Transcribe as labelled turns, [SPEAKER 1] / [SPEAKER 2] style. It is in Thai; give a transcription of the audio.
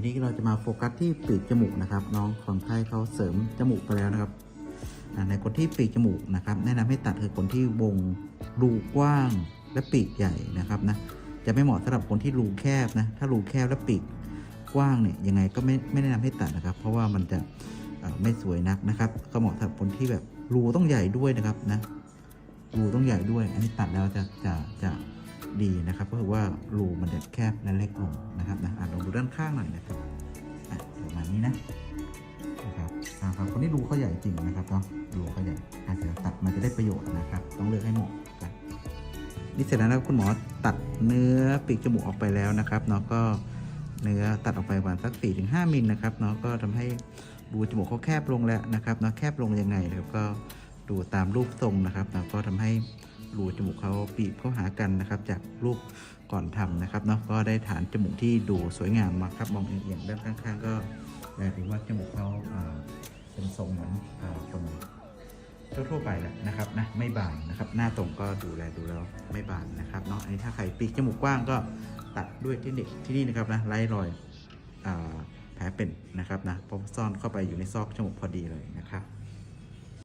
[SPEAKER 1] วันนี้เราจะมาโฟกัสที่ปีกจมูกนะครับ น้องคนไข้เขาเสริมจมูกไปแล้วนะครับในคนที่ปีกจมูกนะครับ แนะนำให้ตัดคือคนที่วงรูกว้างและปีกใหญ่นะครับนะจะไม่เหมาะสำหรับคนที่รูแคบนะถ้ารูแคบและปีกกว้างเนี่ยยังไงก็ไม่ไม่แนะนำให้ตัดนะครับ เพราะว่ามันจะไม่สวยนักนะครับก็เหมาะสำหรับคนที่แบบรูต้องใหญ่ด้วยนะครับนะรูต้องใหญ่ด้วย อันนี้ตัดแล้วจะจะจะ ดีนะครับ ก็คือว่ารูมันจะแคบและเล็กลงนะครับนะอะลองดูด้านข้างหน่อยนะครับอะประมาณนี้นะนะครับอ่าครับคนที่รูเขาใหญ่จริงนะครับเนาะรูเขาใหญ่อาจจะตัดมันจะได้ประโยชน์นะครับ ต้องเลือกให้เหมาะกันนี่เสร็จแล้วนะครับคุณหมอตัดเนื้อปีกจมูกออกไปแล้วนะครับเนาะก็เนื้อตัดออกไปประมาณสัก 4-5 มิลนะครับเนาะก็ทำให้รูจมูกเขาแคบลงแล้วนะครับเนาะแคบลงยังไงนะครับก็ดูตามรูปทรงนะครับแล้วก็ทำให้ รูจมูกเขาปีบเข้าหากันนะครับจากรูปก่อนทำนะครับเนาะก็ได้ฐานจมูกที่ดูสวยงามมาครับมองเอียงๆด้านข้างๆ ก็แปลถึงว่าจมูกเขาอ่าเป็นทรงเหมือนอ่าคนทั่วๆไปแหละนะครับนะไม่บานนะครับ หน้าตรงก็ดูแลดูแล้วไม่บานนะครับเนาะอันนี้ถ้าใครปีกจมูกกว้างก็ตัดด้วยเทคนิคที่นี่นะครับนะไล่รอยอแผลเป็นนะครับนะพราะซ่อนเข้าไปอยู่ในซอกจมูกพอดีเลยนะครับ